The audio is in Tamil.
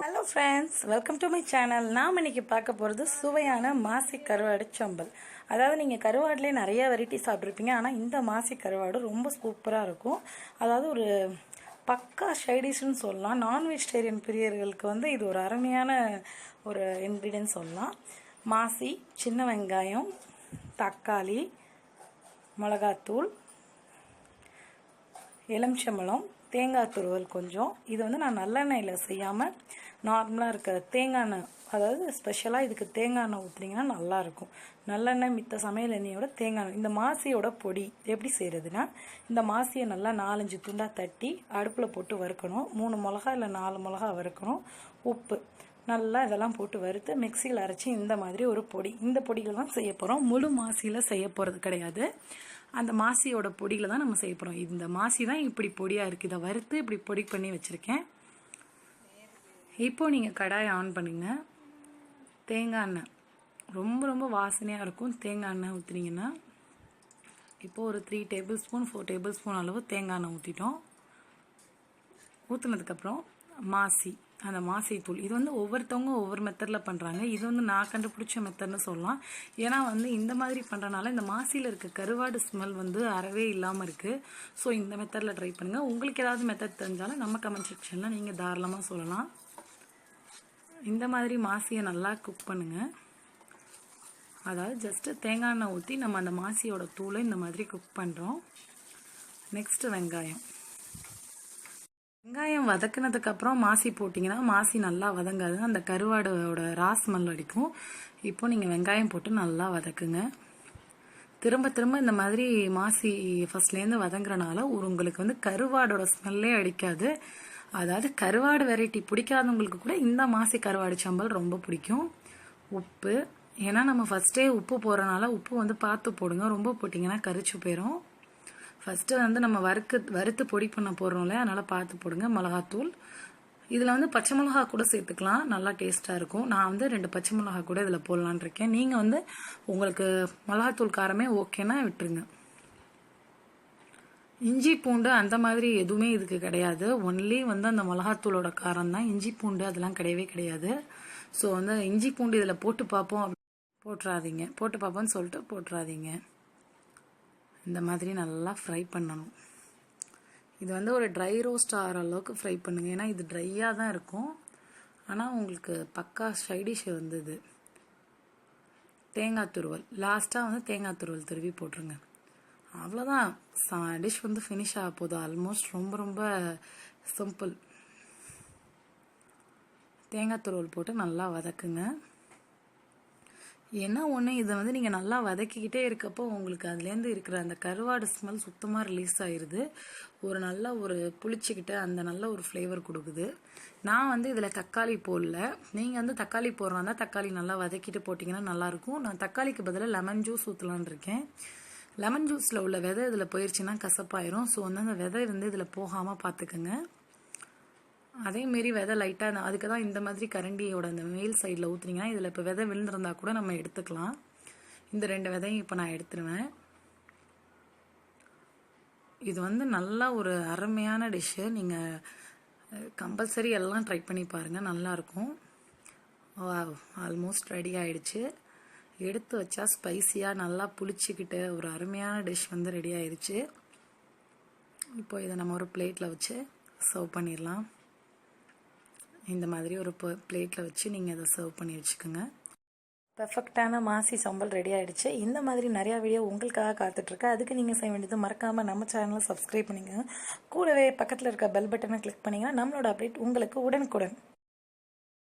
Hello friends welcome to my channel நாம் இன்னைக்கு பார்க்க போகிறது சுவையான மாசி கருவாடு சம்பல். அதாவது நீங்கள் கருவாடுலேயே நிறைய வெரைட்டி சாப்பிட்ருப்பீங்க ஆனால் இந்த மாசி கருவாடு ரொம்ப சூப்பராக இருக்கும். அதாவது ஒரு பக்கா ஷைடிஷ்னு சொல்லலாம். நான் வெஜிடேரியன் பிரியர்களுக்கு வந்து இது ஒரு அருமையான ஒரு இன்க்ரீடியன்ட் சொல்லலாம். மாசி சின்ன வெங்காயம் தக்காளி மிளகாத்தூள் எலுமிச்சம்பழம் தேங்காய் துருவல் கொஞ்சம். இது வந்து நான் நல்லெண்ணெயில் செய்யாமல் நார்மலாக இருக்க தேங்காய் எண்ணெய் அதாவது ஸ்பெஷலாக இதுக்கு தேங்காய் எண்ணெய் ஊற்றுனீங்கன்னா நல்லாயிருக்கும். நல்லெண்ணெய் மித்த சமையல் எண்ணெயோட தேங்காய் எண்ணெய். இந்த மாசியோட பொடி எப்படி செய்கிறதுனா இந்த மாசியை நல்லா நாலஞ்சு துண்டாக தட்டி அடுப்பில் போட்டு வறுக்கணும். மூணு மிளகா இல்லை நாலு மிளகா வறுக்கணும். உப்பு நல்லா இதெல்லாம் போட்டு வறுத்து மிக்சியில் அரைச்சி இந்த மாதிரி ஒரு பொடி. இந்த பொடியில் தான் செய்ய போகிறோம் முழு மாசியில் செய்ய போகிறது கிடையாது. அந்த மாசியோட பொடியில் தான் நம்ம செய்ய போகிறோம் இந்த மாசி தான் இப்படி பொடியாக இருக்குது இதை வறுத்து இப்படி பொடி பண்ணி வச்சுருக்கேன். இப்போது நீங்கள் கடாயை ஆன் பண்ணுங்க. தேங்காய் எண்ணெய். ரொம்ப ரொம்ப வாசனையாக இருக்கும். தேங்காய் எண்ணெய் ஊற்றுனீங்கன்னா இப்போது ஒரு three tablespoon four tablespoon அளவு தேங்காய் எண்ணெய் ஊற்றிட்டோம் ஊற்றுனதுக்கப்புறம் மாசி. அந்த மாசை தூள் இது வந்து ஒவ்வொருத்தவங்க ஒவ்வொரு மெத்தடில் பண்ணுறாங்க இது வந்து நான் கண்டுபிடிச்ச மெத்தட்னு சொல்லலாம். ஏன்னா வந்து இந்த மாதிரி பண்ணுறனால இந்த மாசியில் இருக்க கருவாடு ஸ்மெல் வந்து அறவே இல்லாமல் இருக்குது ஸோ இந்த மெத்தடில் ட்ரை பண்ணுங்கள் உங்களுக்கு ஏதாவது மெத்தட் தெரிஞ்சாலும் நம்ம கமெண்ட் செக்ஷனில் நீங்கள் தாராளமாக சொல்லலாம். இந்த மாதிரி மாசியை நல்லா குக் பண்ணுங்கள் அதாவது ஜஸ்ட்டு தேங்காய் எண்ணெய் ஊற்றி நம்ம அந்த மாசியோட தூளை இந்த மாதிரி குக் பண்ணுறோம் நெக்ஸ்ட்டு வெங்காயம். வெங்காயம் வதக்குனதுக்கப்புறம் மாசி போட்டிங்கன்னா மாசி நல்லா வதங்காது. அந்த கருவாடோட ராஸ் ஸ்மெல் அடிக்கும். இப்போ நீங்கள் வெங்காயம் போட்டு நல்லா வதக்குங்க. திரும்ப திரும்ப இந்த மாதிரி மாசி ஃபர்ஸ்ட்லேருந்து வதங்குறனால ஒரு உங்களுக்கு வந்து கருவாடோட ஸ்மெல்லே அடிக்காது. அதாவது கருவாடு வெரைட்டி பிடிக்காதவங்களுக்கு கூட இந்த மாசி கருவாடு சம்பல் ரொம்ப பிடிக்கும். உப்பு. ஏன்னா நம்ம ஃபஸ்ட்டே உப்பு போடுறனால உப்பு வந்து பார்த்து போடுங்க. ரொம்ப போட்டிங்கன்னா கரிச்சு போயிடும் ஃபஸ்ட்டு வந்து நம்ம வறுக்கு வறுத்து பொடி பண்ண போடுறோம்ல அதனால் பார்த்து போடுங்க. மிளகாத்தூள். இதில் வந்து பச்சை மிளகா கூட சேர்த்துக்கலாம். நல்லா டேஸ்ட்டாக இருக்கும். நான் வந்து ரெண்டு பச்சை மிளகா கூட இதில் போடலான் இருக்கேன். நீங்கள் வந்து உங்களுக்கு மிளகாத்தூள் காரமே ஓகேன்னா விட்டுருங்க. இஞ்சி பூண்டு அந்த மாதிரி எதுவுமே இதுக்கு கிடையாது. ஒன்லி வந்து அந்த மிளகாத்தூளோட காரம் தான். இஞ்சி பூண்டு அதெல்லாம் கிடையவே கிடையாது. ஸோ வந்து இஞ்சி பூண்டு இதில் போட்டு பார்ப்போம். போட்டுறாதீங்க. போட்டு பார்ப்போம்னு சொல்லிட்டு போட்டுறாதீங்க. இந்த மாதிரி நல்லா ஃப்ரை பண்ணணும். இது வந்து ஒரு ட்ரை ரோஸ்ட் ஆகிற அளவுக்கு ஃப்ரை பண்ணுங்கள் ஏன்னா இது ட்ரையாக தான் இருக்கும். ஆனால் உங்களுக்கு பக்கா சைடிஷ் வந்தது தேங்காய் துருவல். லாஸ்ட்டாக வந்து தேங்காய் துருவல் துருவி போட்டுருங்க. அவ்வளோதான் டிஷ் வந்து ஃபினிஷ் ஆக போதும் ஆல்மோஸ்ட் ரொம்ப ரொம்ப சிம்பிள் தேங்காய் துருவல் போட்டு நல்லா வதக்குங்க. ஏன்னா ஒன்று இதை வந்து நீங்கள் நல்லா வதக்கிக்கிட்டே இருக்கப்போ உங்களுக்கு அதுலேருந்து இருக்கிற அந்த கருவாடு ஸ்மெல் சுத்தமாக ரிலீஸ் ஆயிடுது ஒரு நல்ல ஒரு புளிச்சிக்கிட்ட அந்த நல்ல ஒரு ஃப்ளேவர் கொடுக்குது. நான் வந்து இதில் தக்காளி போடல. நீங்கள் வந்து தக்காளி போடுறாந்தா தக்காளி நல்லா வதக்கிட்டு போட்டிங்கன்னா நல்லாயிருக்கும். நான் தக்காளிக்கு பதிலாக லெமன் ஜூஸ் ஊற்றலான் இருக்கேன். லெமன் ஜூஸில் உள்ள விதை இதில் போயிடுச்சுன்னா கசப்பாயிரும். ஸோ வந்து அந்த விதை வந்து இதில் போகாமல் பார்த்துக்கோங்க. அதேமாரி விதை லைட்டாக அதுக்கு தான் இந்த மாதிரி கரண்டியோட அந்த மேல் சைடில் ஊற்றுனீங்கன்னா இதில் இப்போ விதை விழுந்திருந்தா கூட நம்ம எடுத்துக்கலாம். இந்த ரெண்டு விதையும் இப்போ நான் எடுத்துருவேன். இது வந்து நல்லா ஒரு அருமையான டிஷ்ஷு நீங்கள் கம்பல்சரி எல்லாம் ட்ரை பண்ணி பாருங்கள் நல்லாயிருக்கும் ஆல்மோஸ்ட் ரெடி ஆயிடுச்சு. எடுத்து வச்சா ஸ்பைசியாக நல்லா புளிச்சிக்கிட்டு ஒரு அருமையான டிஷ் வந்து ரெடி ஆயிடுச்சு. இப்போ இதை நம்ம ஒரு பிளேட்டில் வச்சு சர்வ் பண்ணிடலாம். இந்த மாதிரி ஒரு பிளேட்டில் வச்சு நீங்கள் அதை சர்வ் பண்ணி வச்சுக்கோங்க. பெர்ஃபெக்டான மாசி சம்பல் ரெடி ஆகிடுச்சு இந்த மாதிரி நிறையா வீடியோ உங்களுக்காக காத்துட்ருக்கு அதுக்கு நீங்கள் செய்ய வேண்டியது மறக்காமல் நம்ம சேனலை சப்ஸ்கிரைப் பண்ணிக்கோங்க. கூடவே பக்கத்தில் இருக்க பெல் பட்டனை கிளிக் பண்ணிங்கன்னா நம்மளோட அப்டேட் உங்களுக்கு உடனுக்குடன்